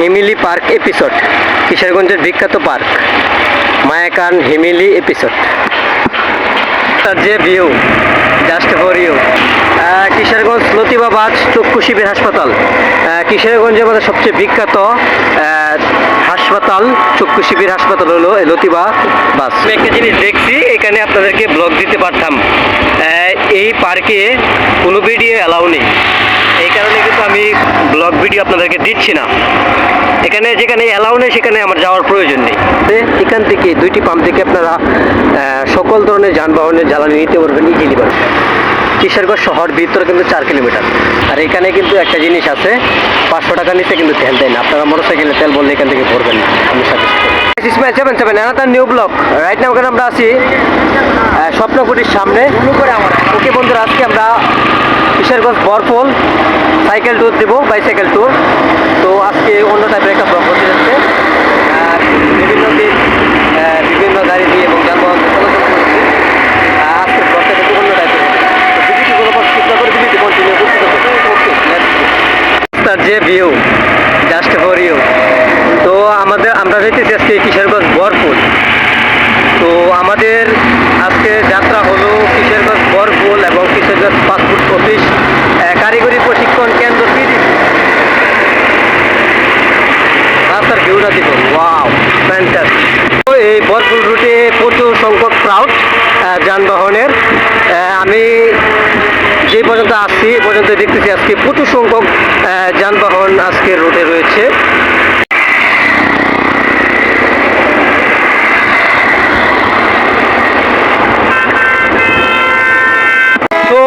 হিমিলি park episode, কিশোরগঞ্জের বিখ্যাত park, মায়াকান হিমিলি এপিসোড। তার যে view just for you Kishoreganj লতিবাবাজ চক্ষু শিবির হাসপাতাল। কিশোরগঞ্জের মধ্যে সবচেয়ে বিখ্যাত হাসপাতাল, চক্ষু শিবির হাসপাতাল হলো লতিবা বাস একটা জিনিস দেখছি, এখানে আপনাদেরকে ব্লগ দিতে পারতাম। এই পার্কে কোনো ভিডিও অ্যালাউ নেই। কারণে কিন্তু আমি ব্লগ ভিডিও আপনাদেরকে দিচ্ছি না। এখানে যেখানে অ্যালাউ নেই সেখানে আমার যাওয়ার প্রয়োজন নেই। এখান থেকে দুইটি পাম্প থেকে আপনারা সকল ধরনের যানবাহনের জ্বালানি নিতে পারবেন ইজিলি পারবেন। কিশোরগঞ্জ শহর ভিতরে কিন্তু চার কিলোমিটার। আর এখানে কিন্তু একটা জিনিস আছে পাঁচশো টাকা নিচে কিন্তু তেল দেয় না। আপনারা মোটর সাইকেলে তেল বললে এখান থেকে ভরবেন না। আমি সাথে ইসমাইল সেভেন সেভেন তার নিউ ব্লক রাইট নাও ওখানে আমরা আছি স্বপ্নকুটির সামনে। ওকে বন্ধুরা আজকে আমরা কিশোরগঞ্জ বরফল সাইকেল ট্যুর দেবো বাইসাইকেল ট্যুর তো আজকে অন্য টাইপের একটা ব্লগ হতে যাচ্ছে। বিভিন্ন দিন বিভিন্ন গাড়ি দিয়ে এবং যানবাহন চলাচল করছে। আহ, আজকের ব্লগটা কিন্তু অন্য টাইপের চিন্তা করে ভিডিওটি কন্টিনিউ করতে যে ভিউ জাস্ট ফর ইউ তো আমাদের আমরা যেতেছি আজকে কিশোরগঞ্জ বরফুল তো আমাদের আজকে যাত্রা হলো কিশোরগঞ্জ বরফুল এবং কিশোরগঞ্জ পাসপোর্ট অফিস আহ, কারিগরি প্রশিক্ষণ কেন্দ্র পিডি রাস্তার ভিউটা দেখুন ওয়াও ফ্যান্টাস্টিক তো এই বরফুল রুটে প্রচুর সংখ্যক ক্রাউড যানবাহনের। আমি যে পর্যন্ত আসছি, এ পর্যন্ত দেখতেছি আজকে প্রচুর সংখ্যক যানবাহন আজকে রোডে রয়েছে।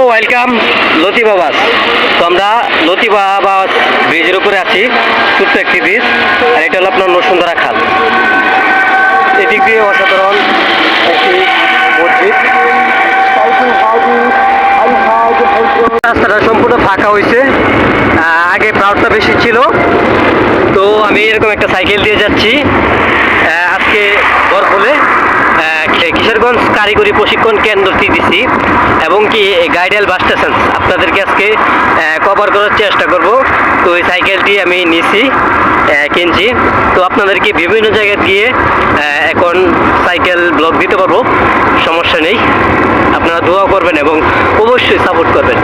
ওয়েলকাম লতিবা বাস। তো আমরা লতিবা বাস ব্রিজের উপরে আছি, ছোট্ট একটি ব্রিজ, আর এটা হলো আপনার নসুন্দরা খাল। এদিক দিয়ে অসাধারণ রাস্তাটা সম্পূর্ণ ফাঁকা হয়েছে। আগে প্রাউডটা বেশি ছিল। তো আমি এরকম একটা সাইকেল দিয়ে যাচ্ছি আহ, আজকে বরফলে আহ, কিশোরগঞ্জ কারিগরি প্রশিক্ষণ কেন্দ্র টিডিসি এবং কি গাইডেল বাস স্টেশন। আপনাদেরকে আজকে কভার করার চেষ্টা করব। তো এই সাইকেলটি আমি নিছি কিনছি। তো আপনাদেরকে বিভিন্ন জায়গায় গিয়ে এখন সাইকেল ব্লক দিতে পারব। সমস্যা নেই। আপনারা দোয়া করবেন এবং অবশ্যই সাপোর্ট করবেন।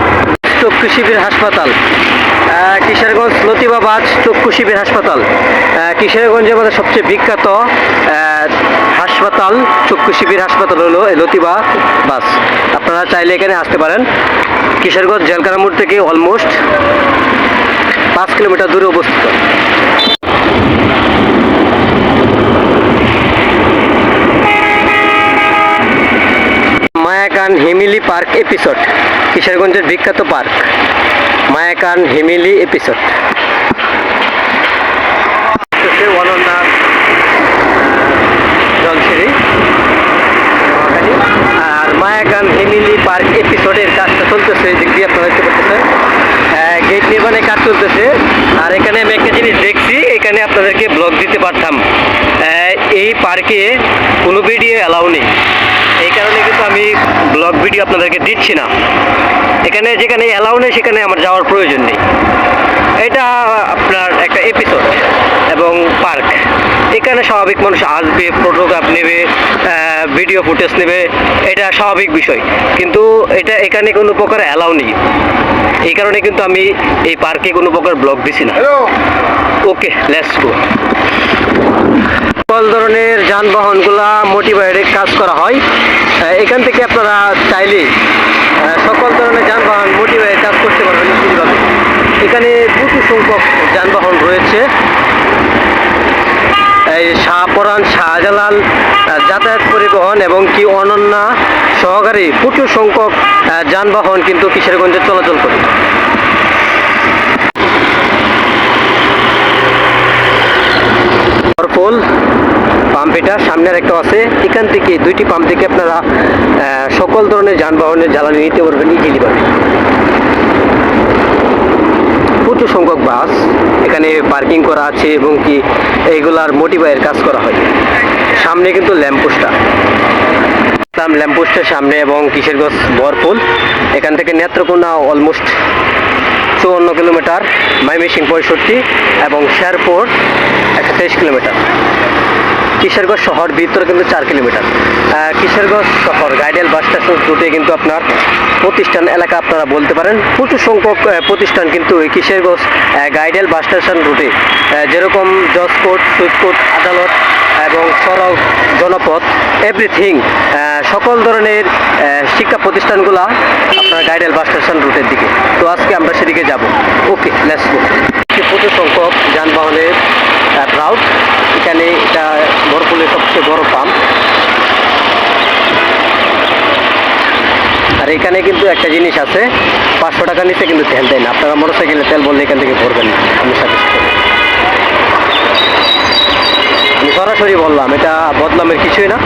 চক্ষু শিবির হাসপাতাল কিশোরগঞ্জ লতিবাবাজ চক্ষু শিবির হাসপাতাল কিশোরগঞ্জের মধ্যে সবচেয়ে বিখ্যাত হাসপাতাল, চক্ষু শিবির হাসপাতাল হলো লতিবা বাস। আপনারা চাইলে এখানে আসতে পারেন। কিশোরগঞ্জ জেলকারামুড় থেকে অলমোস্ট পাঁচ কিলোমিটার দূরে অবস্থিত। মায়াকান হিমিলি পার্ক এপিসোড, কিশোরগঞ্জের বিখ্যাত পার্ক। মায়াকান হিমিলি এপিসোড অনন্যা জলছিরি নোয়াখালী। আর মায়াকান পার্ক এপিসোডের কাজটা চলতেছে, এই দিক দিয়ে আপনারা গেট নির্মাণের কাজ চলতেছে। আর এখানে আমি একটা জিনিস দেখছি, এখানে আপনাদেরকে ব্লগ দিতে পারতাম। এই পার্কে কোনো ভিডিও অ্যালাউ নেই। এই কারণে কিন্তু আমি ব্লগ ভিডিও আপনাদেরকে দিচ্ছি না। এখানে যেখানে অ্যালাউ নেই, সেখানে আমার যাওয়ার প্রয়োজন নেই। এটা আপনার একটা এপিসোড এবং পার্ক এখানে স্বাভাবিক মানুষ আসবে ফটোগ্রাফ নেবে ভিডিও ফুটেজ নেবে এটা স্বাভাবিক বিষয়। কিন্তু এটা এখানে কোনো প্রকার অ্যালাউ নেই। এই কারণে কিন্তু আমি এই পার্কে কোনো প্রকার ব্লগ দিছি না। ওকে লেটস গো সকল ধরনের যানবাহনগুলা মোটিভাইডে কাজ করা হয়। এখান থেকে আপনারা চাইলে সকল ধরনের যানবাহন মোটিভাইডে কাজ করতে পারবেন এখানে প্রচুর সংখ্যক যানবাহন রয়েছে। এই শাহপরান শাহজালাল যাতায়াত পরিবহন এবং কি অনন্যা সহকারী প্রচুর সংখ্যক যানবাহন কিন্তু কিশোরগঞ্জে চলাচল করে। পরপল পাম্প এটা সামনের একটা আছে, এখান থেকে দুইটি পাম্প থেকে আপনারা সকল ধরনের যানবাহনের জ্বালানি নিতে পারবেন ইজিলি পারবেন প্রচুর সংখ্যক বাস এখানে পার্কিং করা আছে এবং কি এইগুলার মোটিভাইয়ের কাজ করা হয়। সামনে কিন্তু ল্যাম্পপোস্টটা ল্যাম্পপোস্টের সামনে এবং কিশোরগঞ্জ বরফুল। এখান থেকে নেত্রকোনা অলমোস্ট চুয়ান্ন কিলোমিটার মাইমেশিং পঁয়ষট্টি এবং শেরপুর একশো তেইশ কিলোমিটার কিশোরগঞ্জ শহর, ভিতরে কিন্তু চার কিলোমিটার। কিশোরগঞ্জ শহর, গাইডেল বাস স্টেশন রুটে কিন্তু আপনার প্রতিষ্ঠান এলাকা আপনারা বলতে পারেন। প্রচুর সংখ্যক প্রতিষ্ঠান কিন্তু এই কিশোরগঞ্জ গাইডেল বাস স্টেশন রুটে যেরকম জজকোর্ট সুইপকোর্ট আদালত এবং সড়ক, জনপথ এভরিথিং সকল ধরনের শিক্ষা প্রতিষ্ঠানগুলা আপনার গাইডেল বাস স্টেশন রুটের দিকে। তো আজকে আমরা সেদিকে যাব। ওকে লেটস গো প্রচুর সংখ্যক যানবাহনের রাউট এখানে এটা ভরপুলের সবচেয়ে বড় পাম্প আর এখানে কিন্তু একটা জিনিস আছে, পাঁচশো টাকা নিচে কিন্তু তেল দেয় না। আপনারা মোটর সাইকেলে তেল বললে এখান থেকে ভরবেন না। আমি করি আমি সরাসরি বললাম, এটা বদনামের কিছুই না।